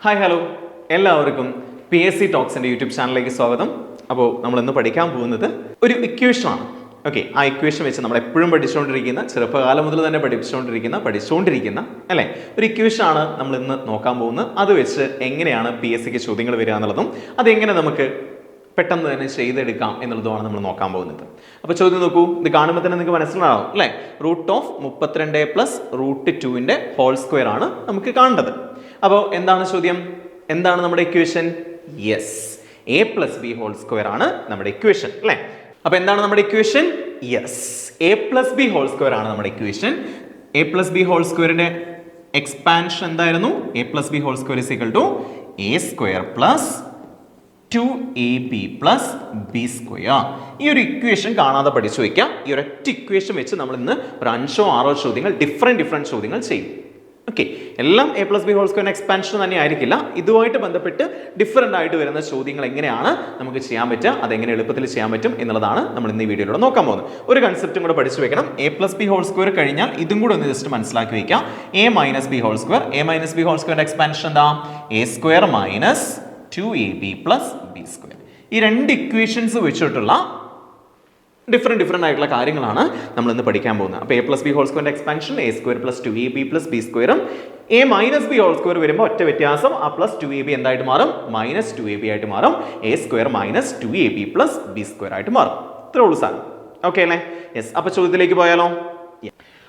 Hi hello എല്ലാവർക്കും P S C ടോക്സിന്റെ YouTube ചാനലിലേക്ക് സ്വാഗതം. അപ്പോൾ നമ്മൾ ഇന്ന് പഠിക്കാൻ പോകുന്നത് ഒരു ഇക്വേഷനാണ് ഓക്കെ ആ ഇക്വേഷൻ വെച്ച് നമ്മൾ എപ്പോഴും പഠിച്ചുകൊണ്ടിരിക്കുന്ന ചെറുപ്പകാലം മുതൽ തന്നെ പഠിച്ചുകൊണ്ടിരിക്കുന്ന പഠിച്ചുകൊണ്ടിരിക്കുന്ന അല്ലേ? ഒരു ഇക്വേഷനാണ് നമ്മൾ ഇന്ന് നോക്കാൻ പോകുന്നത്. അത് വെച്ച് എങ്ങനെയാണ് പി എസ് സിക്ക് ചോദ്യങ്ങൾ വരിക എന്നുള്ളതും അതെങ്ങനെ നമുക്ക് പെട്ടെന്ന് തന്നെ ചെയ്തെടുക്കാം എന്നുള്ളതുമാണ് നമ്മൾ നോക്കാൻ പോകുന്നത്. അപ്പോൾ ചോദ്യം നോക്കൂ ഇത് കാണുമ്പോൾ തന്നെ നിങ്ങൾക്ക് മനസ്സിലാവും അല്ലേ? റൂട്ട് ഓഫ് മുപ്പത്തിരണ്ട് പ്ലസ് റൂട്ട് ടുവിന്റെ ഹോൾ സ്ക്വയർ ആണ് നമുക്ക് കാണേണ്ടത്. അപ്പോൾ എന്താണ് ചോദ്യം? എന്താണ് നമ്മുടെ equation yes A plus B whole square ആണ് നമ്മുടെ ഇക്വേഷൻ അല്ലേ? അപ്പോൾ എന്താണ് നമ്മുടെ equation yes A plus B whole square ആണ് നമ്മുടെ equation A plus B whole സ്ക്വയറിന്റെ എക്സ്പാൻഷൻ എന്തായിരുന്നു? A plus B whole square is equal to A square plus two A B plus B square ഈ ഒരു ഇക്വേഷൻ കാണാതെ പഠിച്ചു വയ്ക്കാം ഈ ഒരൊറ്റ ഇക്വേഷൻ വെച്ച് നമ്മൾ ഇന്ന് ഒരു അഞ്ചോ ആറോ ചോദ്യങ്ങൾ ഡിഫറെന്റ് ഡിഫറെന്റ് ചോദ്യങ്ങൾ ചെയ്യും. ഓക്കെ എല്ലാം A plus B whole square expansion തന്നെ ആയിരിക്കില്ല. ഇതുമായിട്ട് ബന്ധപ്പെട്ട് ഡിഫറെന്റ് ആയിട്ട് വരുന്ന ചോദ്യങ്ങൾ എങ്ങനെയാണ് നമുക്ക് ചെയ്യാൻ പറ്റുക അതെങ്ങനെ എളുപ്പത്തിൽ ചെയ്യാൻ പറ്റും എന്നുള്ളതാണ് നമ്മൾ ഇന്ന് ഈ വീഡിയോയിലൂടെ നോക്കാൻ പോകുന്നത്. ഒരു കൺസെപ്റ്റും കൂടെ പഠിച്ചു വെക്കണം. A plus B whole square കഴിഞ്ഞാൽ ഇതും കൂടെ ഒന്ന് ജസ്റ്റ് മനസ്സിലാക്കി വയ്ക്കാം A minus B whole square A minus B whole square expansion എന്താ? A square minus two A B plus B square ഈ രണ്ട് ഇക്വേഷൻസ് വെച്ചിട്ടുള്ള ഡിഫറെന്റ് ഡിഫറെന്റ് ആയിട്ടുള്ള കാര്യങ്ങളാണ് നമ്മൾ ഇന്ന് പഠിക്കാൻ പോകുന്നത്. അപ്പോൾ എ പ്ലസ് ബി ഹോൾ സ്ക്വയറിന്റെ expansion A square plus two A B plus B സ്ക്വയറും A minus B whole square വരുമ്പോൾ ഒറ്റ വ്യത്യാസം ആ പ്ലസ് ടു എ ബി എന്തായിട്ട് മാറും? മൈനസ് ടു എ ബി ആയിട്ട് മാറും. A square minus two A B plus B square ആയിട്ട് മാറും. ഇത്രേ ഉള്ളൂ സാർ. ഓക്കെ അല്ലേ? യെസ് അപ്പോൾ ചോദ്യത്തിലേക്ക് പോയാലോ?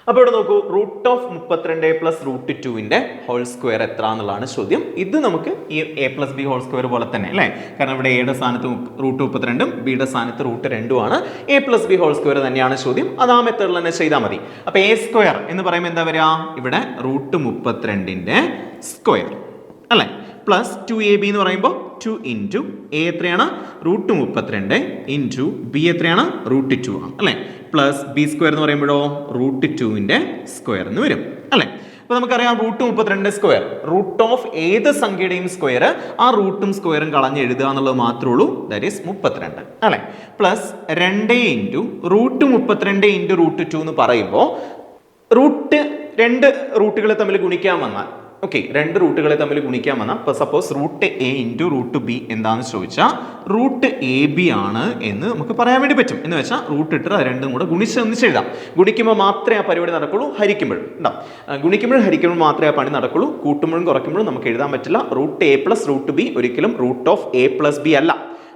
അപ്പോൾ ഇവിടെ നോക്കൂ റൂട്ട് ഓഫ് മുപ്പത്തിരണ്ട് പ്ലസ് റൂട്ട് ടുവിന്റെ ഹോൾ സ്ക്വയർ എത്ര എന്നുള്ളതാണ് ചോദ്യം. ഇത് നമുക്ക് ഈ A plus B whole square പോലെ തന്നെ അല്ലേ? കാരണം ഇവിടെ എയുടെ സ്ഥാനത്ത് റൂട്ട് മുപ്പത്തിരണ്ടും ബിയുടെ സ്ഥാനത്ത് റൂട്ട് രണ്ടുമാണ് A plus B whole square തന്നെയാണ് ചോദ്യം. അത് ആ മെത്തേഡിൽ തന്നെ ചെയ്താൽ മതി. അപ്പോൾ എ സ്ക്വയർ എന്ന് പറയുമ്പോൾ എന്താ വരിക? ഇവിടെ റൂട്ട് മുപ്പത്തിരണ്ടിന്റെ സ്ക്വയർ അല്ലേ? പ്ലസ് ടു എ ബി എന്ന് പറയുമ്പോൾ ടു ഇന്റു എ എത്രയാണ്? റൂട്ട് മുപ്പത്തിരണ്ട് ഇന്റു ബി എത്രയാണ്? റൂട്ട് ടു ആണ് അല്ലേ? പ്ലസ് ബി സ്ക്വയർ എന്ന് പറയുമ്പോഴോ? റൂട്ട് ടുവിന്റെ സ്ക്വയർ എന്ന് വരും. അല്ലേ? അപ്പോൾ നമുക്കറിയാം റൂട്ട് മുപ്പത്തിരണ്ട് സ്ക്വയർ റൂട്ട് ഓഫ് ഏത് സംഖ്യയുടെയും സ്ക്വയർ ആ റൂട്ടും സ്ക്വയറും കളഞ്ഞ് എഴുതുക എന്നുള്ളത് മാത്രമേ ഉള്ളൂ. ദാറ്റ് ഈസ് മുപ്പത്തിരണ്ട്. അല്ലേ? പ്ലസ് രണ്ട് ഇന്റു റൂട്ട് മുപ്പത്തിരണ്ട് ഇന്റു റൂട്ട് ടു എന്ന് പറയുമ്പോൾ റൂട്ട് രണ്ട് റൂട്ടുകൾ തമ്മിൽ ഗുണിക്കാൻ വന്നാൽ ഓക്കെ രണ്ട് റൂട്ടുകളെ തമ്മിൽ ഗുണിക്കാൻ വന്നാൽ ഇപ്പോൾ suppose root A into root B എന്താണെന്ന് ചോദിച്ചാൽ റൂട്ട് എ ബി ആണ് എന്ന് നമുക്ക് പറയാൻ വേണ്ടി പറ്റും. എന്ന് വെച്ചാൽ റൂട്ട് ഇട്ട് അത് രണ്ടും കൂടെ ഗുണിച്ച് ഒന്നിച്ച് എഴുതാം. ഗുണിക്കുമ്പോൾ മാത്രമേ ആ പരിപാടി നടക്കുള്ളൂ ഹരിക്കുമ്പോഴും. ഉണ്ടാവും ഗുണിക്കുമ്പോഴും ഹരിക്കുമ്പോഴും മാത്രമേ ആ പണി നടക്കുള്ളൂ. കൂട്ടുമ്പോഴും കുറയ്ക്കുമ്പോഴും നമുക്ക് എഴുതാൻ പറ്റില്ല. Root A plus root B ഒരിക്കലും root of A plus B അല്ല.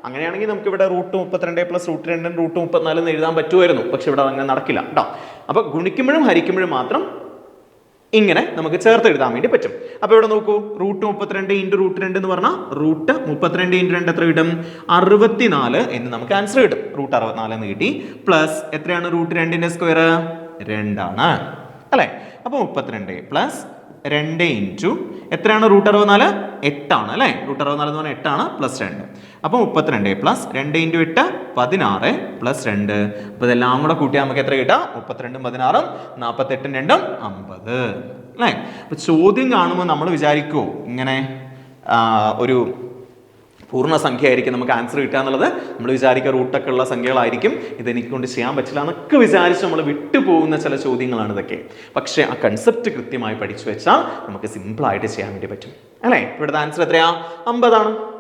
അങ്ങനെയാണെങ്കിൽ നമുക്ക് ഇവിടെ റൂട്ട് മുപ്പത്തിരണ്ട് പ്ലസ് റൂട്ട് രണ്ടും റൂട്ട് മുപ്പത്തിനാല് എഴുതാൻ പറ്റുമായിരുന്നു. പക്ഷെ ഇവിടെ അങ്ങനെ നടക്കില്ല. കേട്ടോ അപ്പോൾ ഗുണിക്കുമ്പോഴും ഹരിക്കുമ്പോഴും മാത്രം ഇങ്ങനെ നമുക്ക് ചേർത്ത് എഴുതാൻ വേണ്ടി പറ്റും. അപ്പോൾ ഇവിടെ നോക്കൂ റൂട്ട് മുപ്പത്തിരണ്ട് ഇന്റു റൂട്ട് രണ്ട് എന്ന് പറഞ്ഞാൽ റൂട്ട് മുപ്പത്തിരണ്ട് ഇന്റു രണ്ട് എത്ര കിട്ടും? അറുപത്തിനാല് എന്ന് നമുക്ക് ആൻസർ കിട്ടും. റൂട്ട് അറുപത്തിനാല് എന്ന് കിട്ടി. പ്ലസ് എത്രയാണ്? റൂട്ട് രണ്ടിന്റെ സ്ക്വയർ രണ്ടാണ്. അല്ലേ? അപ്പോൾ മുപ്പത്തിരണ്ട് പ്ലസ് രണ്ട് ഇന്റു എത്രയാണ് റൂട്ട് അറുപത്തിനാല്? എട്ടാണ് അല്ലേ? റൂട്ട് അറുപത്തിനാല് എന്ന് പറഞ്ഞാൽ എട്ടാണ് പ്ലസ് രണ്ട്. അപ്പോൾ മുപ്പത്തിരണ്ട് പ്ലസ് രണ്ട് ഇന്റു എട്ട് പതിനാറ് പ്ലസ് രണ്ട്. അപ്പോൾ ഇതെല്ലാം കൂടെ കൂട്ടിയാൽ നമുക്ക് എത്ര കിട്ടാം മുപ്പത്തിരണ്ടും പതിനാറും നാൽപ്പത്തെട്ടും രണ്ടും അമ്പത്. അല്ലേ? അപ്പോൾ ചോദ്യം കാണുമ്പോൾ നമ്മൾ വിചാരിക്കുമോ ഇങ്ങനെ ഒരു പൂർണസംഖ്യ ആയിരിക്കും നമുക്ക് ആൻസർ കിട്ടുക എന്നുള്ളത്. നമ്മൾ വിചാരിക്കുക റൂട്ടൊക്കെ ഉള്ള സംഖ്യകളായിരിക്കും. ഇതെനിക്ക് കൊണ്ട് ചെയ്യാൻ പറ്റില്ല എന്നൊക്കെ വിചാരിച്ച് നമ്മൾ വിട്ടുപോകുന്ന ചില ചോദ്യങ്ങളാണ് ഇതൊക്കെ. പക്ഷേ ആ കൺസെപ്റ്റ് കൃത്യമായി പഠിച്ചു വെച്ചാൽ നമുക്ക് സിമ്പിളായിട്ട് ചെയ്യാൻ വേണ്ടി പറ്റും. അല്ലേ? ഇവിടുത്തെ ആൻസർ എത്രയാ? അമ്പതാണ്.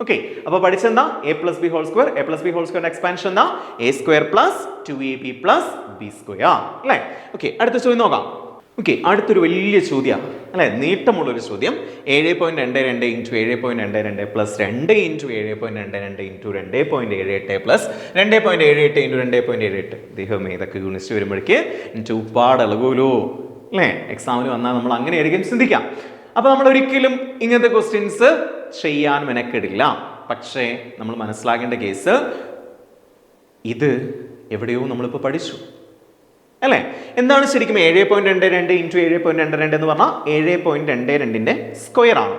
ഓക്കെ അപ്പൊ പഠിച്ചെന്താ? A plus B whole square A plus B whole സ്ക്വയറിന്റെ എക്സ്പാൻഷൻ എന്താ? A square plus two A B plus B square അല്ലേ? ഓക്കെ അടുത്ത ചോദ്യം നോക്കാം. ഓക്കെ അടുത്തൊരു വലിയ ചോദ്യമാണ്. അല്ലെ? നീട്ടമുള്ളൊരു ചോദ്യം. ഏഴ് പോയിന്റ് രണ്ട് രണ്ട് ഇന്റു ഏഴ് പോയിന്റ് രണ്ട് രണ്ട് പ്ലസ് രണ്ട് ഇന്റു ഏഴ് പോയിന്റ് രണ്ട് രണ്ട് ഇന്റു രണ്ട് പോയിന്റ് ഏഴ് എട്ട് പ്ലസ് രണ്ട് പോയിന്റ് ഏഴ് എട്ട് ഇന്റു രണ്ട് പോയിന്റ് ഏഴ് എട്ട്. ദൈവമേ ഇതൊക്കെ ഗുണിച്ച് വരുമ്പോഴേക്ക് എനിക്ക് ഉപ്പാട് ഇളകൂലോ അല്ലേ? എക്സാമിന് വന്നാൽ നമ്മൾ അങ്ങനെയായിരിക്കും ചിന്തിക്കാം. അപ്പോൾ നമ്മൾ ഒരിക്കലും ഇങ്ങനത്തെ ക്വസ്റ്റ്യൻസ് ചെയ്യാൻ മെനക്കെടില്ല. പക്ഷേ നമ്മൾ മനസ്സിലാക്കേണ്ട കേസ് ഇത് എവിടെയോ നമ്മളിപ്പോൾ പഠിച്ചു. അല്ലേ? എന്താണ് ശരിക്കും ഏഴ് പോയിന്റ് രണ്ട് രണ്ട് ഇന്റു ഏഴ് പോയിന്റ് രണ്ട് രണ്ട് എന്ന് പറഞ്ഞാൽ ഏഴ് പോയിന്റ് രണ്ട് രണ്ടിന്റെ സ്ക്വയർ ആണ്.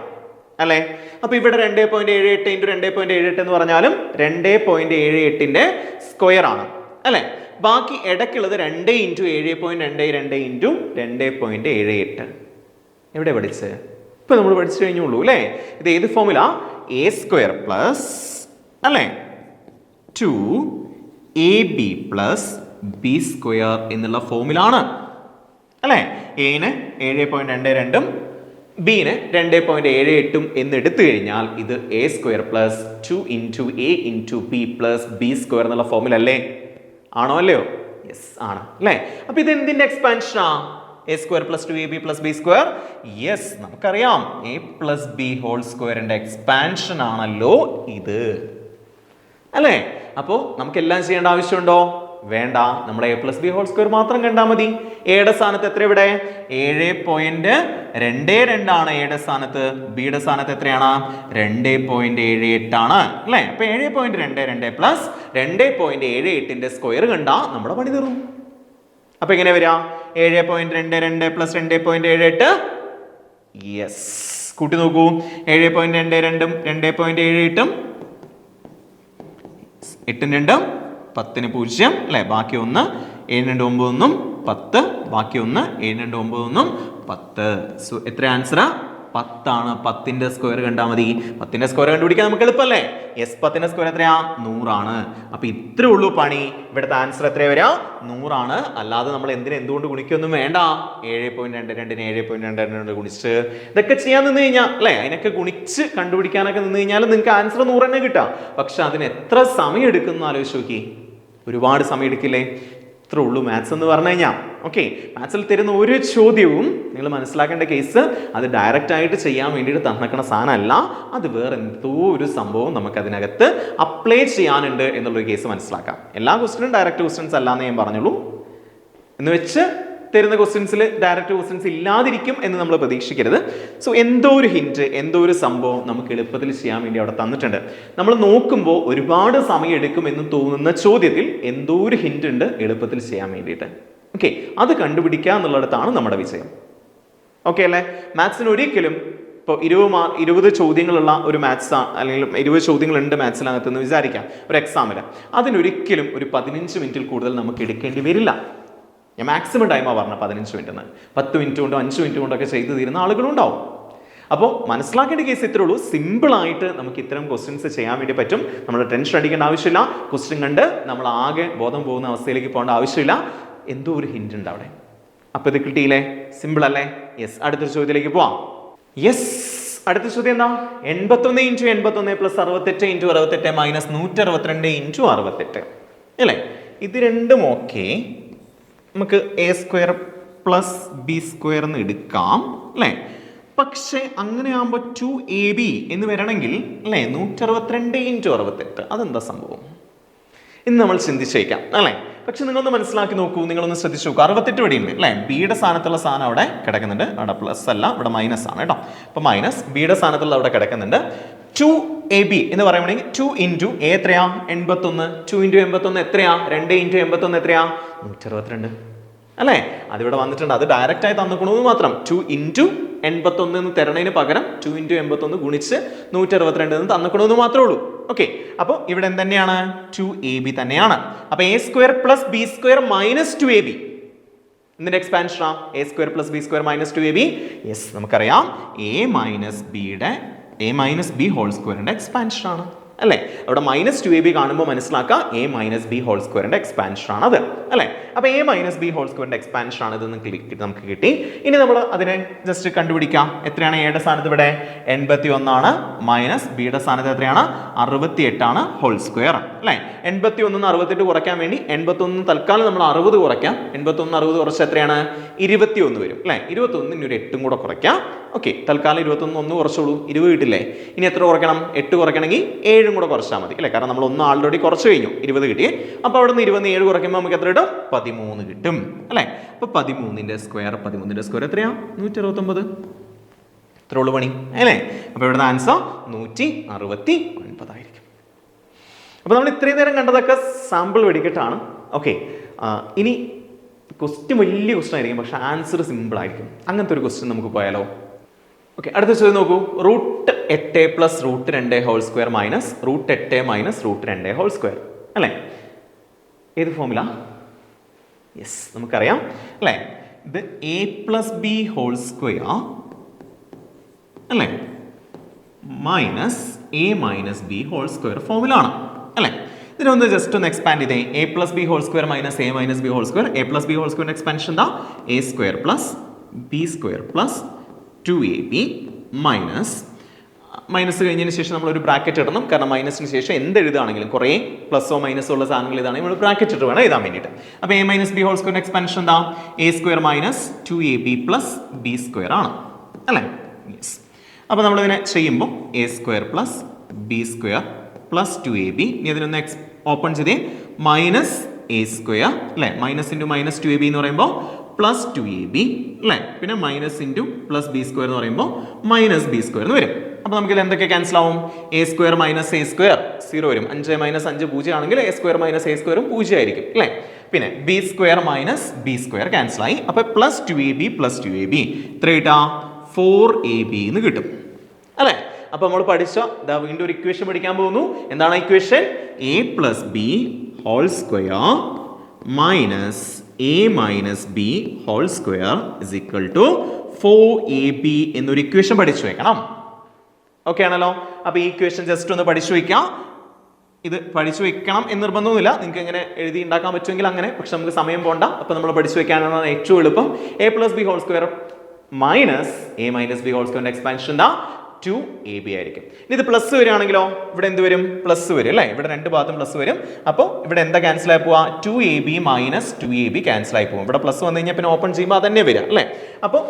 അല്ലേ? അപ്പോൾ ഇവിടെ രണ്ട് പോയിന്റ് ഏഴ് എട്ട് ഇന്റു രണ്ട് പോയിന്റ് ഏഴ് എട്ട് എന്ന് പറഞ്ഞാലും രണ്ട് പോയിന്റ് ഏഴ് എട്ടിന്റെ സ്ക്വയർ ആണ്. അല്ലേ? ബാക്കി ഇടയ്ക്കുള്ളത് രണ്ട് ഇന്റു ഏഴ് പോയിന്റ് രണ്ട് രണ്ട് ഇന്റു രണ്ട് പോയിന്റ് ഏഴ് എട്ട്. എവിടെ പഠിച്ചത് ഇപ്പൊ നമ്മൾ പഠിച്ചു കഴിഞ്ഞുള്ളൂ അല്ലേ? ഇത് ഏത് ഫോമില എ സ്ക്വയർ പ്ലസ് അല്ലേ? Two A B plus B square എന്നുള്ള ഫോമിലാണ് അല്ലേ? എന് ഏഴ് പോയിന്റ് രണ്ട് രണ്ടും ബിന് രണ്ട് പോയിന്റ് ഏഴ് എട്ടും എന്ന് എടുത്തു കഴിഞ്ഞാൽ ഇത് A square plus two into A into B plus B square എന്നുള്ള ഫോമിലല്ലേ ആണോ അല്ലയോ? യെസ് ആണ്. അല്ലേ? അപ്പൊ ഇത് എന്തിന്റെ എക്സ്പാൻഷനാ A square plus two A B plus B square yes നമുക്കറിയാം. എ പ്ലസ് ബി ഹോൾ സ്ക്വയറിന്റെ എക്സ്പാൻഷൻ ആണല്ലോ ഇത്. അല്ലേ? അപ്പോൾ നമുക്ക് എല്ലാം ചെയ്യേണ്ട ആവശ്യമുണ്ടോ? വേണ്ട. നമ്മൾ A plus B whole square മാത്രം കണ്ടാൽ മതി. എയുടെ സ്ഥാനത്ത് എത്ര ഇവിടെ? ഏഴ് പോയിന്റ് രണ്ട് രണ്ടാണ് എയുടെ സ്ഥാനത്ത്. ബിയുടെ സ്ഥാനത്ത് എത്രയാണ്? രണ്ട് പോയിന്റ് ഏഴ് എട്ടാണ്. അല്ലേ? അപ്പൊ ഏഴ് പോയിന്റ് രണ്ട് രണ്ട് പ്ലസ് രണ്ട് പോയിന്റ് ഏഴ് എട്ടിന്റെ സ്ക്വയർ കണ്ടാ നമ്മുടെ പണി തീർന്നു. അപ്പൊ എങ്ങനെ വരിക ഏഴ് പോയിന്റ് രണ്ട് രണ്ട് പ്ലസ് രണ്ട് പോയിന്റ് ഏഴ് എട്ട്? യെസ് കൂട്ടി നോക്കൂ. ഏഴ് പോയിന്റ് രണ്ട് രണ്ടും രണ്ട് പോയിന്റ് ഏഴ് എട്ടും എട്ടും രണ്ടും പത്തിന് പൂജ്യം അല്ലെ? ബാക്കി ഒന്ന് ഏഴ് രണ്ട് ഒമ്പത് ഒന്നും പത്ത് ബാക്കി ഒന്ന് ഏഴ് രണ്ട് ഒമ്പത് ഒന്നും പത്ത്. സോ എത്ര ആൻസറാ പത്താണ്. പത്തിന്റെ സ്ക്വയർ കണ്ടാൽ മതി. പത്തിന്റെ സ്ക്വയർ കണ്ടുപിടിക്കാൻ നമുക്ക് എളുപ്പമല്ലേ എസ് പത്തിന്റെ സ്ക്വയർ എത്രയാ? നൂറാണ്. അപ്പൊ ഇത്രേ ഉള്ളൂ പണി. ഇവിടുത്തെ ആൻസർ എത്രയാ വരിക? നൂറാണ്. അല്ലാതെ നമ്മൾ എന്തിനു എന്തുകൊണ്ട് ഗുണിക്കൊന്നും വേണ്ട. ഏഴ് പോയിന്റ് രണ്ട് രണ്ടിന് ഏഴ് പോയിന്റ് രണ്ട് രണ്ട് ഗുണിച്ച് ഇതൊക്കെ ചെയ്യാൻ നിന്ന് കഴിഞ്ഞാൽ അല്ലേ? അതിനൊക്കെ ഗുണിച്ച് കണ്ടുപിടിക്കാനൊക്കെ നിന്ന് കഴിഞ്ഞാൽ നിങ്ങൾക്ക് ആൻസർ നൂറ് തന്നെ കിട്ടാം പക്ഷെ അതിന് എത്ര സമയം എടുക്കുന്നു ആലോചിച്ച് നോക്കി ഒരുപാട് സമയം എടുക്കില്ലേ? ഇത്ര ഉള്ളൂ മാത്സ് എന്ന് പറഞ്ഞു കഴിഞ്ഞാൽ ഓക്കെ മാത്സിൽ തരുന്ന ഒരു ചോദ്യവും നിങ്ങൾ മനസ്സിലാക്കേണ്ട കേസ് അത് ഡയറക്റ്റ് ആയിട്ട് ചെയ്യാൻ വേണ്ടിയിട്ട് തന്നക്കണ സാധനമല്ല. അത് വേറെ എന്തോ ഒരു സംഭവം നമുക്ക് അതിനകത്ത് അപ്ലൈ ചെയ്യാനുണ്ട് എന്നുള്ളൊരു കേസ് മനസ്സിലാക്കാം. എല്ലാ ക്വസ്റ്റിനും ഡയറക്റ്റ് ക്വസ്റ്റ്യൻസ് അല്ലാന്ന് ഞാൻ പറഞ്ഞുള്ളൂ. എന്ന് വെച്ച് തരുന്ന ക്വസ്റ്റ്യൻസിൽ ഡയറക്റ്റ് ക്വസ്റ്റ്യൻസ് ഇല്ലാതിരിക്കും എന്ന് നമ്മൾ പ്രതീക്ഷിക്കരുത്. സോ എന്തോ ഒരു ഹിന്റ് എന്തോ ഒരു സംഭവം നമുക്ക് എളുപ്പത്തിൽ ചെയ്യാൻ വേണ്ടി അവിടെ തന്നിട്ടുണ്ട്. നമ്മൾ നോക്കുമ്പോൾ ഒരുപാട് സമയം എടുക്കും എന്ന് തോന്നുന്ന ചോദ്യത്തിൽ എന്തോ ഒരു ഹിന്റ് ഉണ്ട് എളുപ്പത്തിൽ ചെയ്യാൻ വേണ്ടിയിട്ട്. ഓക്കെ അത് കണ്ടുപിടിക്കുക എന്നുള്ളിടത്താണ് നമ്മുടെ വിജയം. ഓക്കെ അല്ലേ? മാത്സിന് ഒരിക്കലും ഇപ്പോൾ ഇരുപത് മാ ഇരുപത് ചോദ്യങ്ങളുള്ള ഒരു മാത്സ് അല്ലെങ്കിൽ ഇരുപത് ചോദ്യങ്ങളുണ്ട് മാത്സിനകത്ത് എന്ന് വിചാരിക്കാം. ഒരു എക്സാമിൽ അതിനൊരിക്കലും ഒരു പതിനഞ്ച് മിനിറ്റിൽ കൂടുതൽ നമുക്ക് എടുക്കേണ്ടി വരില്ല. ഞാൻ മാക്സിമം ടൈമാണ് പറഞ്ഞത് പതിനഞ്ച് മിനിറ്റ് എന്ന് പത്ത് മിനിറ്റ് കൊണ്ടോ അഞ്ച് മിനിറ്റ് കൊണ്ടോ ഒക്കെ ചെയ്തു തീരുന്ന ആളുകളുണ്ടാവും. അപ്പോൾ മനസ്സിലാക്കേണ്ട കേസ് ഇത്രേ ഉള്ളൂ. സിമ്പിളായിട്ട് നമുക്ക് ഇത്തരം ക്വസ്റ്റ്യൻസ് ചെയ്യാൻ വേണ്ടി പറ്റും. നമ്മൾ ടെൻഷൻ അടിക്കേണ്ട ആവശ്യമില്ല. ക്വസ്റ്റ്യൻ കണ്ട് നമ്മൾ ആകെ ബോധം പോകുന്ന അവസ്ഥയിലേക്ക് പോകേണ്ട ആവശ്യമില്ല. എന്തോ ഒരു ഹിന്റ് ഉണ്ട് അവിടെ. അപ്പോൾ ഇത് കിട്ടിയില്ലേ? സിമ്പിൾ അല്ലേ? യെസ് അടുത്തൊരു ചോദ്യത്തിലേക്ക് പോവാം. യെസ് അടുത്ത ചോദ്യം എന്താ? എൺപത്തൊന്ന് ഇന്റു എൺപത്തൊന്ന് പ്ലസ് അറുപത്തെട്ട് ഇന്റു അറുപത്തെട്ട് മൈനസ് നൂറ്റി അറുപത്തിരണ്ട് ഇന്റു അറുപത്തെട്ട്. അല്ലേ? ഇത് രണ്ടും ഓക്കെ നമുക്ക് A square plus B square എന്ന് എടുക്കാം അല്ലേ? പക്ഷേ അങ്ങനെയാകുമ്പോൾ ടു എ ബി എന്ന് വരണമെങ്കിൽ അല്ലേ? നൂറ്റി അറുപത്തിരണ്ട് ഇന്റു അറുപത്തെട്ട്. അതെന്താ സംഭവം? ഇന്ന് നമ്മൾ ചിന്തിച്ചേക്കാം അല്ലേ? പക്ഷെ നിങ്ങളൊന്ന് മനസ്സിലാക്കി നോക്കൂ നിങ്ങളൊന്ന് ശ്രദ്ധിച്ചു നോക്കൂ. അറുപത്തെട്ട് ഇവിടെ ഉണ്ട് അല്ലേ? ബിയുടെ സ്ഥാനത്തുള്ള സാധനം അവിടെ കിടക്കുന്നുണ്ട്. അവിടെ പ്ലസ് അല്ല അവിടെ മൈനസ് ആണ് കേട്ടോ. അപ്പോൾ മൈനസ് ബിയുടെ സ്ഥാനത്തുള്ള അവിടെ കിടക്കുന്നുണ്ട്. ടു എ ബി എന്ന് പറയുകയാണെങ്കിൽ ടു ഇന്റു എ എത്രയാ? എൺപത്തൊന്ന്. ടു ഇന്റു എൺപത്തൊന്ന് എത്രയാ? രണ്ട് ഇന്റു എൺപത്തൊന്ന് എത്രയാ? നൂറ്റി അറുപത്തിരണ്ട് അല്ലേ? അതിവിടെ വന്നിട്ടുണ്ട്. അത് ഡയറക്റ്റ് ആയി തന്നിക്കണമെന്ന് മാത്രം. ടു ഇന്റു എൺപത്തൊന്ന് എന്ന് തരണതിന് പകരം ടു ഇന്റു എൺപത്തൊന്ന് ഗുണിച്ച് നൂറ്റി അറുപത്തിരണ്ട് എന്ന് തന്നിക്കണമെന്ന് മാത്രമേ ഉള്ളൂ. ഓക്കെ അപ്പോൾ ഇവിടെ എന്ത് തന്നെയാണ് ടു എ ബി തന്നെയാണ് അപ്പോൾ A square plus B square minus two A B ഇതിന്റെ എക്സ്പാൻഷനാ A square plus B square minus two A B yes നമുക്കറിയാം. എ മൈനസ് ബിയുടെ എ മൈനസ് ബി ഹോൾ സ്ക്വയറിന്റെ എക്സ്പാൻഷനാണ് അല്ലേ? അവിടെ മൈനസ് ടു എ ബി കാണുമ്പോൾ മനസ്സിലാക്കുക എ മൈനസ് ബി ഹോൾ സ്ക്വയറിന്റെ എക്സ്പാൻഷനാണ് അത് അല്ലേ? അപ്പോൾ എ മൈനസ് ബി ഹോൾ സ്ക്വയറിന്റെ എക്സ്പാൻഷൻ ആണ് ഇതെന്ന് നമുക്ക് കിട്ടി. ഇനി നമ്മൾ അതിനെ ജസ്റ്റ് കണ്ടുപിടിക്കാം. എത്രയാണ് എയുടെ സ്ഥാനത്ത് ഇവിടെ? എൺപത്തി ഒന്നാണ് മൈനസ് ബിയുടെ സ്ഥാനത്ത് എത്രയാണ്? അറുപത്തി എട്ടാണ് ഹോൾ സ്ക്വയർ അല്ലേ? എൺപത്തി ഒന്നിന്ന് അറുപത്തെട്ട് കുറയ്ക്കാൻ വേണ്ടി എൺപത്തി ഒന്ന് തൽക്കാലം നമ്മൾ അറുപത് കുറയ്ക്കാം. എൺപത്തി ഒന്ന് അറുപത് കുറച്ച് എത്രയാണ്? ഇരുപത്തി ഒന്ന് വരും. അല്ലേ? ഇരുപത്തി ഒന്നിന് ഒരു എട്ടും കൂടെ കുറയ്ക്കാം. ഓക്കെ തൽക്കാലം ഇരുപത്തൊന്ന് ഒന്ന് കുറച്ചോളൂ ഇരുപത് കിട്ടില്ലേ? ഇനി എത്ര കുറയ്ക്കണം? എട്ട് കുറയ്ക്കണമെങ്കിൽ ഏഴും കൂടെ കുറച്ചാൽ മതി അല്ലേ? കാരണം നമ്മൾ ഒന്ന് ആൾറെഡി കുറച്ച് കഴിഞ്ഞു ഇരുപത് കിട്ടി. അപ്പോൾ അവിടെ നിന്ന് ഇരുപത് ഏഴ് കുറയ്ക്കുമ്പോൾ നമുക്ക് എത്ര കിട്ടും? പതിമൂന്ന് കിട്ടും അല്ലേ? അപ്പോൾ പതിമൂന്നിന്റെ സ്ക്വയർ പതിമൂന്നിന്റെ സ്ക്വയർ എത്രയാ? നൂറ്റി അറുപത്തൊമ്പത് ഇത്ര പണി അല്ലേ? അപ്പോൾ ഇവിടുന്ന് ആൻസർ നൂറ്റി അറുപത്തി ഒൻപതായിരിക്കും അപ്പോൾ നമ്മൾ ഇത്രയും നേരം കണ്ടതൊക്കെ സാമ്പിൾ വെടിക്കെട്ടാണ്. ഓക്കെ ഇനി ക്വസ്റ്റ്യൻ വലിയ ക്വസ്റ്റ്യൻ ആയിരിക്കും പക്ഷേ ആൻസർ സിമ്പിൾ ആയിരിക്കും. അങ്ങനത്തെ ഒരു ക്വസ്റ്റ്യൻ നമുക്ക് പോയാലോ? ഓക്കെ അടുത്ത ചോദ്യം നോക്കൂ. റൂട്ട് എട്ട് പ്ലസ് റൂട്ട് രണ്ട് ഹോൾ സ്ക്വയർ മൈനസ് റൂട്ട് എട്ട് മൈനസ് റൂട്ട് രണ്ട് ഹോൾ സ്ക്വയർ അല്ലേ? ഏത് ഫോമില യെസ് നമുക്കറിയാം. അല്ലേ? ഇത് A plus B whole square അല്ലേ? Minus A minus B whole square ഫോമിലാണ് അല്ലേ? ഇതിനൊന്ന് ജസ്റ്റ് ഒന്ന് എക്സ്പാൻഡ് ചെയ്തേ. A plus B whole square minus A minus B whole square A plus B whole square expansion എന്താ? A square plus B square plus two A B minus minus കഴിഞ്ഞതിന് ശേഷം നമ്മൾ ഒരു ബ്രാക്കറ്റ് ഇടണം. കാരണം മൈനസിന് ശേഷം എന്ത് എഴുതുകയാണെങ്കിലും കുറേ പ്ലസോ മൈനസോ ഉള്ള സാധനങ്ങൾ ഇതാണെങ്കിൽ നമ്മൾ ബ്രാക്കറ്റ് ഇട്ട് വേണം എഴുതാൻ വേണ്ടിയിട്ട്. അപ്പോൾ A minus B whole square expansion എന്താ A square minus two A B plus B square ആണ്. അല്ലേ? യെസ് അപ്പോൾ നമ്മളിതിനെ ചെയ്യുമ്പോൾ A square plus B square plus two A B ഇനി അതിനൊന്ന് എക്സ് ഓപ്പൺ ചെയ്തേ. മൈനസ് എ സ്ക്വയർ അല്ലേ? Minus into minus two A B എന്ന് പറയുമ്പോൾ പ്ലസ് ടു എ ബി അല്ലേ? പിന്നെ minus into plus B square എന്ന് പറയുമ്പോൾ മൈനസ് ബി സ്ക്വയർ എന്ന് വരും. അപ്പോൾ നമുക്ക് ഇതിൽ എന്തൊക്കെ ക്യാൻസൽ ആവും? A square minus A square zero വരും. അഞ്ച് മൈനസ് അഞ്ച് പൂജ്യം ആണെങ്കിൽ എ സ്ക്വയർ മൈനസ് എ സ്ക്വയറും പൂജ്യം ആയിരിക്കും അല്ലേ? പിന്നെ B square minus B square cancel ആയി. അപ്പോൾ plus two A B plus two A B എത്ര കിട്ടാ? ഫോർ എ ബി എന്ന് കിട്ടും അല്ലേ? അപ്പോൾ നമ്മൾ പഠിച്ച ഇതാ വീണ്ടും ഒരു ഇക്വേഷൻ പഠിക്കാൻ പോകുന്നു. എന്താണ് equation A plus B whole square minus A minus B whole square is equal to four A B എന്നൊരു ഇക്വേഷൻ പഠിച്ചു വെക്കണം. ഓക്കെ ആണല്ലോ? അപ്പൊ ഈ ഇക്വേഷൻ ജസ്റ്റ് ഒന്ന് പഠിച്ചു വെക്കാം. ഇത് പഠിച്ചു വെക്കണം എന്ന് നിർബന്ധമൊന്നുമില്ല നിങ്ങൾക്ക് ഇങ്ങനെ എഴുതി ഉണ്ടാക്കാൻ പറ്റുമെങ്കിൽ അങ്ങനെ പക്ഷെ നമുക്ക് സമയം പോണ്ട. അപ്പൊ നമ്മൾ പഠിച്ചു വെക്കാനാണ് ഏറ്റവും എളുപ്പം. A plus B whole square minus A minus B whole സ്ക്വയറിന്റെ എക്സ്പാൻഷൻ ടു എ ബി ആയിരിക്കും. ഇനി ഇത് പ്ലസ് വരികയാണെങ്കിലോ? ഇവിടെ എന്ത് വരും? പ്ലസ് വരും അല്ലേ? ഇവിടെ രണ്ട് ഭാഗത്തും പ്ലസ് വരും. അപ്പോൾ ഇവിടെ എന്താ ക്യാൻസൽ ആയി പോവാ? Two A B minus two A B cancel ആയി പോകും ഇവിടെ പ്ലസ് വന്നു കഴിഞ്ഞാൽ പിന്നെ ഓപ്പൺ ചെയ്യുമ്പോൾ അത് തന്നെ വരിക അല്ലേ? അപ്പോൾ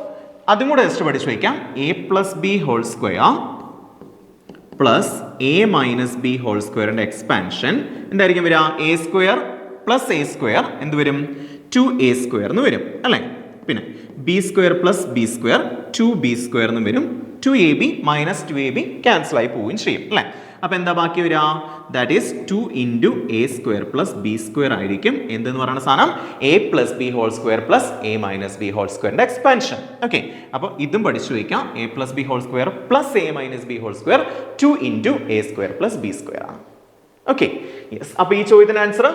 അതും കൂടെ ജസ്റ്റ് പഠിച്ചു വയ്ക്കാം. A plus B whole square plus A minus B whole സ്ക്വയറിന്റെ എക്സ്പാൻഷൻ എന്തായിരിക്കും വരിക? A square plus A square എന്ത് വരും? ടു എ സ്ക്വയർ എന്ന് വരും അല്ലേ? പിന്നെ B square plus B square two B square എന്ന് വരും. Two A B minus two A B cancel ആയി പോവുകയും ചെയ്യും അല്ലേ? അപ്പോൾ എന്താ ബാക്കി വരിക? That is two into A square plus B square ആയിരിക്കും. എന്തെന്ന് പറയുന്ന സാധനം? A plus B whole square plus A minus B whole സ്ക്വയറിന്റെ എക്സ്പാൻഷൻ ഓക്കെ അപ്പോൾ ഇതും പഠിച്ചു വയ്ക്കാം. A plus B whole square plus A minus B whole square two into A square plus B square ആണ്. ഓക്കെ യെസ് അപ്പോൾ ഈ ചോദ്യത്തിന്റെ answer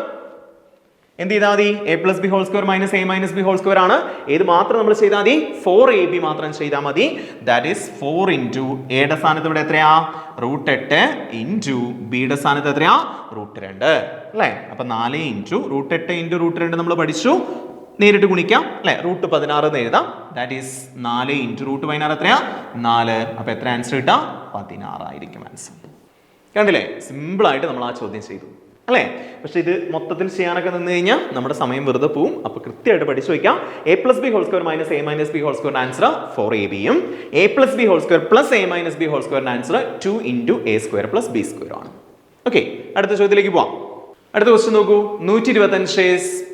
എന്ത് ചെയ്താൽ മതി? A plus B whole square minus A minus B whole square ആണ്. ഏത് മാത്രം നമ്മൾ ചെയ്താൽ മതി? ഫോർ എ ബി മാത്രം ചെയ്താൽ മതി. ദാറ്റ് ഈസ് ഫോർ ഇന്റു എയുടെ സ്ഥാനത്ത് ഇവിടെ എത്രയാ? റൂട്ട് എട്ട് ഇന്റു ബിയുടെ സ്ഥാനത്ത് എത്രയാ? റൂട്ട് രണ്ട്. അല്ലേ? അപ്പൊ നാല് ഇന്റു റൂട്ട് എട്ട് ഇന്റു റൂട്ട് രണ്ട് നമ്മൾ പഠിച്ചു. നേരിട്ട് ഗുണിക്കാം. അല്ലെ? റൂട്ട് പതിനാറ് എന്ന് എഴുതാം. ദാറ്റ് ഈസ് നാല് ഇന്റു റൂട്ട് പതിനാറ് എത്രയാ? നാല്. അപ്പൊ എത്ര ആൻസർ കിട്ടാം? പതിനാറായിരിക്കും ആൻസർ കണ്ടില്ലേ? സിമ്പിൾ ആയിട്ട് നമ്മൾ ആ ചോദ്യം ചെയ്തു. അല്ലേ? പക്ഷേ ഇത് മൊത്തത്തിൽ ചെയ്യാനൊക്കെ നിന്ന് കഴിഞ്ഞാൽ നമ്മുടെ സമയം വെറുതെ പോവും. അപ്പോൾ കൃത്യമായിട്ട് പഠിച്ചു വയ്ക്കാം. A plus B whole square minus A minus B whole square answer four A ബിയും A plus B whole square plus A minus B whole square answer two into A square plus B square ആണ്. Okay അടുത്ത ചോദ്യത്തിലേക്ക് പോവാം. അടുത്ത question നോക്കൂ. നൂറ്റി ഇരുപത്തഞ്ച്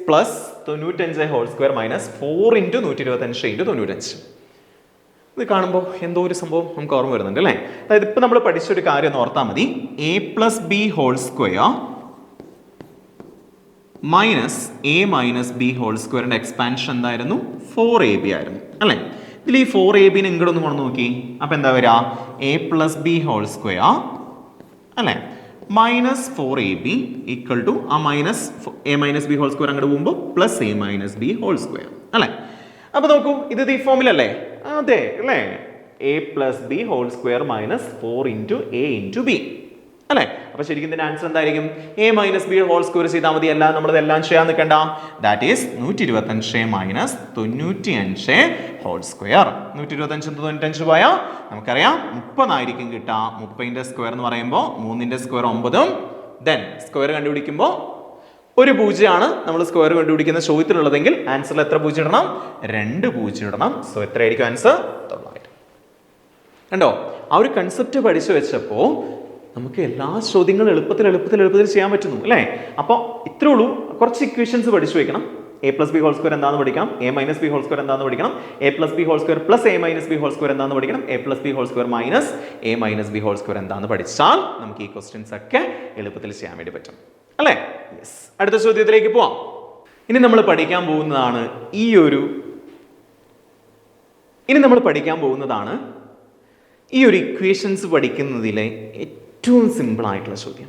plus തൊണ്ണൂറ്റഞ്ച് whole square minus four into നൂറ്റി ഇരുപത്തഞ്ച് ഇന്റു തൊണ്ണൂറ്റഞ്ച് ഇത് കാണുമ്പോൾ എന്തോ ഒരു സംഭവം നമുക്ക് ഓർമ്മ വരുന്നുണ്ട് അല്ലേ? അതായത് ഇപ്പം നമ്മൾ പഠിച്ച ഒരു കാര്യം ഒന്ന് ഓർത്താൽ മതി. A plus B whole square minus A minus B whole സ്ക്വയറിന്റെ എക്സ്പാൻഷൻ എന്തായിരുന്നു? ഫോർ എ ബി ആയിരുന്നു. അല്ലേ? ഇതിൽ ഈ ഫോർ എ ബിനെ ഇങ്ങോട്ടൊന്ന് കൊണ്ട് നോക്കി. അപ്പോൾ എന്താ വരിക A plus B whole square അല്ലേ? Minus four A B equal to ആ minus A minus B whole square അങ്ങോട്ട് പോകുമ്പോൾ plus A minus B whole square അല്ലേ? അപ്പോൾ നോക്കൂ ഇത് ഈ ഫോമിലല്ലേ അതെ അല്ലേ? A plus B whole square minus four into A into B അല്ലേ? അപ്പൊ ശരിക്കും ഇതിന്റെ ആൻസർ എന്തായിരിക്കും? A minus B whole square ചെയ്താൽ മതി. എല്ലാം നമ്മൾ എല്ലാം ചെയ്യാൻ നിൽക്കണ്ട. ദാറ്റ് ഈസ് നൂറ്റി ഇരുപത്തഞ്ച് മൈനസ് തൊണ്ണൂറ്റി അഞ്ച് ഹോൾ സ്ക്വയർ നൂറ്റി ഇരുപത്തഞ്ച് തൊണ്ണൂറ്റഞ്ച് പോയാൽ നമുക്കറിയാം. മുപ്പതായിരിക്കും കിട്ടുക മുപ്പതിന്റെ സ്ക്വയർ എന്ന് പറയുമ്പോൾ മൂന്നിന്റെ സ്ക്വയർ ഒമ്പതും. ദെൻ സ്ക്വയർ കണ്ടുപിടിക്കുമ്പോൾ ഒരു പൂജ്യമാണ് നമ്മൾ സ്ക്വയർ കണ്ടുപിടിക്കുന്ന ചോദ്യത്തിലുള്ളതെങ്കിൽ ആൻസറിൽ എത്ര പൂജ്യം ഇടണം? രണ്ട് പൂജ്യം ഇടണം. സോ എത്രയായിരിക്കും ആൻസർ തൊള്ളായിരം. കണ്ടോ? ആ ഒരു കൺസെപ്റ്റ് പഠിച്ചു വെച്ചപ്പോൾ നമുക്ക് എല്ലാ ചോദ്യങ്ങളും എളുപ്പത്തിൽ എളുപ്പത്തിൽ എളുപ്പത്തിൽ ചെയ്യാൻ പറ്റുന്നു അല്ലേ? അപ്പോൾ ഇത്രേ ഉള്ളൂ. കുറച്ച് ഇക്വേഷൻസ് പഠിച്ചു വെക്കണം. A plus B whole square എന്താണെന്ന് പഠിക്കണം? A minus B whole square എന്താണെന്ന് പഠിക്കണം? A plus B whole square plus A minus B whole square എന്താണെന്ന് പഠിക്കണം? A plus B whole square minus A minus B whole square എന്താണെന്ന് പഠിച്ചാൽ നമുക്ക് ഈ ക്വസ്റ്റ്യൻസ് ഒക്കെ എളുപ്പത്തിൽ ചെയ്യാൻ വേണ്ടി പറ്റും. അല്ലേ? യെസ് അടുത്ത ചോദ്യത്തിലേക്ക് പോവാം. ഇനി നമ്മൾ പഠിക്കാൻ പോകുന്നതാണ് ഈ ഒരു ഇനി നമ്മൾ പഠിക്കാൻ പോകുന്നതാണ് ഈ ഒരു ഇക്വേഷൻസ് പഠിക്കുന്നതിലെ ഏറ്റവും സിമ്പിൾ ആയിട്ടുള്ള ചോദ്യം.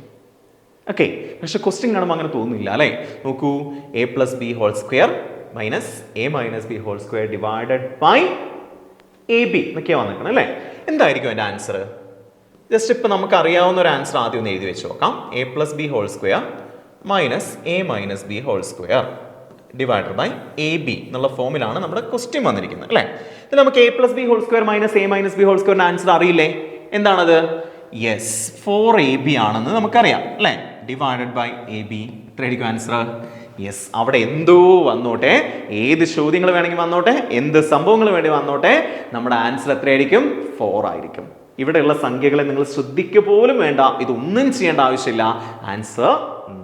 ഓക്കെ പക്ഷെ ക്വസ്റ്റ്യൻ കാണുമ്പോൾ അങ്ങനെ തോന്നുന്നില്ല അല്ലേ? നോക്കൂ A plus B whole square minus A minus B whole square divided by A B എന്നൊക്കെയാണ് വന്നിരിക്കണം അല്ലേ? എന്തായിരിക്കും എന്റെ ആൻസർ ജസ്റ്റ് ഇപ്പം നമുക്ക് അറിയാവുന്ന ഒരു ആൻസർ ആദ്യം ഒന്ന് എഴുതി വെച്ച് നോക്കാം. A plus B whole square minus A minus B whole square divided by A B എന്നുള്ള ഫോമിലാണ് നമ്മുടെ ക്വസ്റ്റ്യൻ വന്നിരിക്കുന്നത് അല്ലേ? ഇത് നമുക്ക് A plus B whole square minus A minus B whole സ്ക്വയറിന്റെ ആൻസർ അറിയില്ലേ? എന്താണത്? യെസ് ഫോർ എ ബി ആണെന്ന് നമുക്കറിയാം അല്ലേ? ഡിവൈഡഡ് ബൈ എ ബി എത്രയായിരിക്കും ആൻസർ യെസ് അവിടെ എന്തോ വന്നോട്ടെ? ഏത് ചോദ്യങ്ങൾ വേണമെങ്കിൽ വന്നോട്ടെ? എന്ത് സംഭവങ്ങൾ വേണ്ടി വന്നോട്ടെ? നമ്മുടെ ആൻസർ എത്രയായിരിക്കും? ഫോർ ആയിരിക്കും. ഇവിടെയുള്ള സംഖ്യകളെ നിങ്ങൾ ശ്രദ്ധിക്കുക പോലും വേണ്ട. ഇതൊന്നും ചെയ്യേണ്ട ആവശ്യമില്ല. ആൻസർ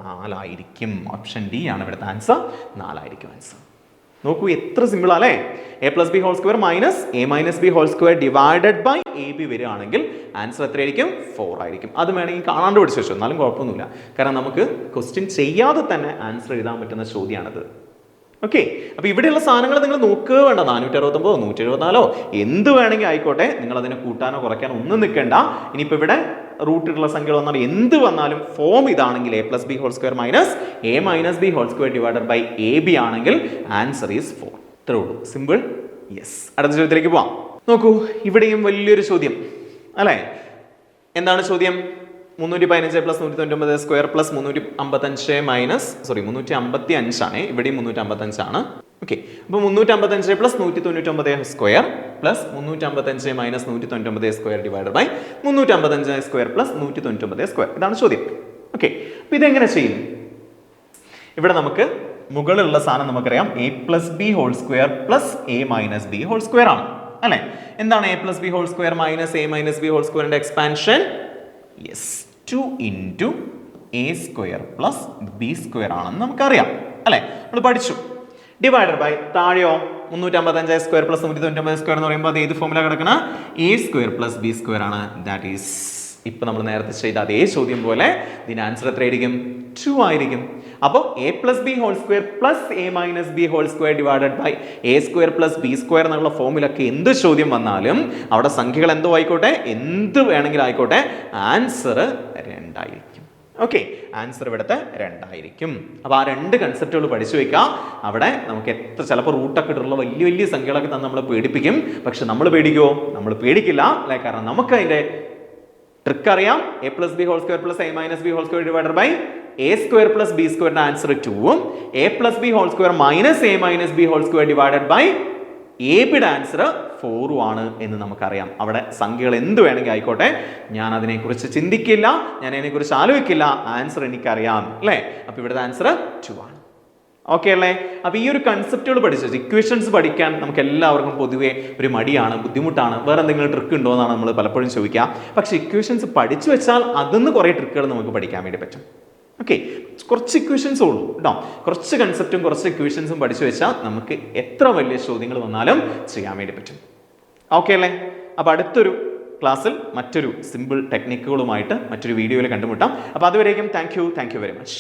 നാലായിരിക്കും. ഓപ്ഷൻ ഡി ആണ് ഇവിടുത്തെ ആൻസർ നാലായിരിക്കും ആൻസർ നോക്കൂ എത്ര സിമ്പിൾ അല്ലേ A plus B whole square minus A minus B whole square divided by A B വരികയാണെങ്കിൽ ആൻസർ എത്രയായിരിക്കും? ഫോർ ആയിരിക്കും. അത് വേണമെങ്കിൽ കാണാണ്ട് പഠിച്ചു വെച്ചു. എന്നാലും കുഴപ്പമൊന്നുമില്ല. കാരണം നമുക്ക് ക്വസ്റ്റ്യൻ ചെയ്യാതെ തന്നെ ആൻസർ എഴുതാൻ പറ്റുന്ന ചോദ്യമാണത് ഓക്കെ അപ്പോൾ ഇവിടെയുള്ള സാധനങ്ങൾ നിങ്ങൾ നോക്കുക വേണ്ട. നാനൂറ്റി അറുപത്തൊമ്പതോ നൂറ്റി എഴുപത്തിനാലോ എന്ത് വേണമെങ്കിൽ ആയിക്കോട്ടെ. നിങ്ങൾ അതിനെ കൂട്ടാനോ കുറയ്ക്കാനോ ഒന്നും നിൽക്കേണ്ട. ഇനിയിപ്പോൾ ഇവിടെ റൂട്ടിലുള്ള സംഖ്യകൾ വന്നാൽ എന്ത് വന്നാലും ഫോം ഇതാണെങ്കിൽ A plus B whole square minus A minus B whole square divided by A B ആണെങ്കിൽ ആൻസർ ഈസ് ഫോർ ഇത്രേ ഉള്ളൂ. സിമ്പിൾ യെസ് അടുത്ത ചോദ്യത്തിലേക്ക് പോവാം. നോക്കൂ ഇവിടെയും വലിയൊരു ചോദ്യം. അല്ലേ? എന്താണ് ചോദ്യം? മുന്നൂറ്റി പതിനഞ്ച് പ്ലസ് നൂറ്റി തൊണ്ണൂറ്റൊമ്പത് സ്ക്വയർ പ്ലസ് മുന്നൂറ്റി അമ്പത്തഞ്ച് മൈനസ് സോറി മുന്നൂറ്റി അമ്പത്തി അഞ്ചാണ് ഇവിടെയും മുന്നൂറ്റി അമ്പത്തഞ്ചാണ് ഓക്കെ അപ്പോൾ മുന്നൂറ്റി അമ്പത്തഞ്ച് പ്ലസ് നൂറ്റി തൊണ്ണൂറ്റൊമ്പത് സ്ക്വയർ പ്ലസ് മുന്നൂറ്റി അമ്പത്തഞ്ച് മൈനസ് നൂറ്റി തൊണ്ണൂറ്റൊമ്പത് സ്ക്വയർ ഡിവൈഡ് ബൈ മുന്നൂറ്റി അമ്പത്തഞ്ച് സ്ക്വയർ പ്ലസ് നൂറ്റി തൊണ്ണൂറ്റൊമ്പത് സ്ക്വയർ ഇതാണ് ചോദ്യം. ഓക്കെ അപ്പോൾ ഇതെങ്ങനെ ചെയ്യും? ഇവിടെ നമുക്ക് മുകളിലുള്ള സാധനം നമുക്കറിയാം. A plus B whole square plus A minus B whole square ആണ്. അല്ലെ? എന്താണ് A plus B whole square minus A minus B whole സ്ക്വയറിന്റെ expansion yes two into A square plus B square ആണെന്ന് നമുക്കറിയാം. അല്ലെ? നമ്മൾ പഠിച്ചു. ഡിവൈഡഡ് ബൈ താഴെയോ? മുന്നൂറ്റമ്പത്തഞ്ച് സ്ക്വയർ പ്ലസ് നൂറ്റി തൊണ്ണൂറ്റമ്പത് സ്ക്വയർ എന്ന് പറയുമ്പോൾ അത് ഏത് ഫോമിലാണ് കിടക്കണ? A square plus B square ആണ്. ദാറ്റ് ഈസ് ഇപ്പൊ നമ്മൾ നേരത്തെ ചെയ്ത അതേ ചോദ്യം പോലെ ഇതിന് ആൻസർ എത്രയായിരിക്കും? ടു ആയിരിക്കും. അപ്പോൾ A plus B whole square plus A minus B whole square divided by A square plus B square എന്നുള്ള ഫോമിലൊക്കെ എന്ത് ചോദ്യം വന്നാലും അവിടെ സംഖ്യകൾ എന്തോ ആയിക്കോട്ടെ എന്ത് വേണമെങ്കിലും ആയിക്കോട്ടെ ആൻസർ രണ്ടായിരിക്കും. ഓക്കെ ആൻസർ ഇവിടുത്തെ രണ്ടായിരിക്കും. അപ്പോൾ ആ രണ്ട് കൺസെപ്റ്റുകൾ പഠിച്ചു വെക്കാം. അവിടെ നമുക്ക് എത്ര ചിലപ്പോൾ റൂട്ടൊക്കെ ഇട്ടുള്ള വലിയ വലിയ സംഖ്യകളൊക്കെ തന്നെ നമ്മളെ പേടിപ്പിക്കും. പക്ഷെ നമ്മൾ പേടിക്കുമോ നമ്മൾ പേടിക്കില്ല. അല്ലേ? കാരണം നമുക്ക് അതിന്റെ ട്രിക്ക് അറിയാം. A plus B whole square plus A minus B whole square divided by A square plus B സ്ക്വയറിന്റെ ആൻസർ ടൂവും A plus B whole square minus A minus B whole square divided by A ബിയുടെ answer ഫോറും ആണ് എന്ന് നമുക്കറിയാം. അവിടെ സംഖ്യകൾ എന്ത് വേണമെങ്കിൽ ആയിക്കോട്ടെ ഞാൻ അതിനെക്കുറിച്ച് ചിന്തിക്കില്ല ഞാൻ അതിനെക്കുറിച്ച് ആലോചിക്കില്ല ആൻസർ എനിക്കറിയാം അല്ലേ? അപ്പോൾ ഇവിടുത്തെ ആൻസർ ടു ആണ്. ഓക്കെ അല്ലേ? അപ്പോൾ ഈ ഒരു കൺസെപ്റ്റുകൾ പഠിച്ചു ഇക്വേഷൻസ് പഠിക്കാൻ നമുക്ക് എല്ലാവർക്കും പൊതുവെ ഒരു മടിയാണ് ബുദ്ധിമുട്ടാണ്. വേറെ എന്തെങ്കിലും ട്രിക്ക് ഉണ്ടോ എന്നാണ് നമ്മൾ പലപ്പോഴും ചോദിക്കുക. പക്ഷെ ഇക്വേഷൻസ് പഠിച്ചു വെച്ചാൽ അതിന്ന് കുറേ ട്രിക്കുകൾ നമുക്ക് പഠിക്കാൻ വേണ്ടി പറ്റും. ഓക്കെ കുറച്ച് ഇക്വേഷൻസ് ഉള്ളൂ കേട്ടോ കുറച്ച് കൺസെപ്റ്റും കുറച്ച് ഇക്വേഷൻസും പഠിച്ചു വെച്ചാൽ നമുക്ക് എത്ര വലിയ ചോദ്യങ്ങൾ വന്നാലും ചെയ്യാൻ വേണ്ടി പറ്റും. ഓക്കെ അല്ലേ? അപ്പോൾ അടുത്തൊരു ക്ലാസ്സിൽ മറ്റൊരു സിമ്പിൾ ടെക്നിക്കുകളുമായിട്ട് മറ്റൊരു വീഡിയോയിൽ കണ്ടുമുട്ടാം. അപ്പോൾ അതുവരേക്കും thank you thank you very much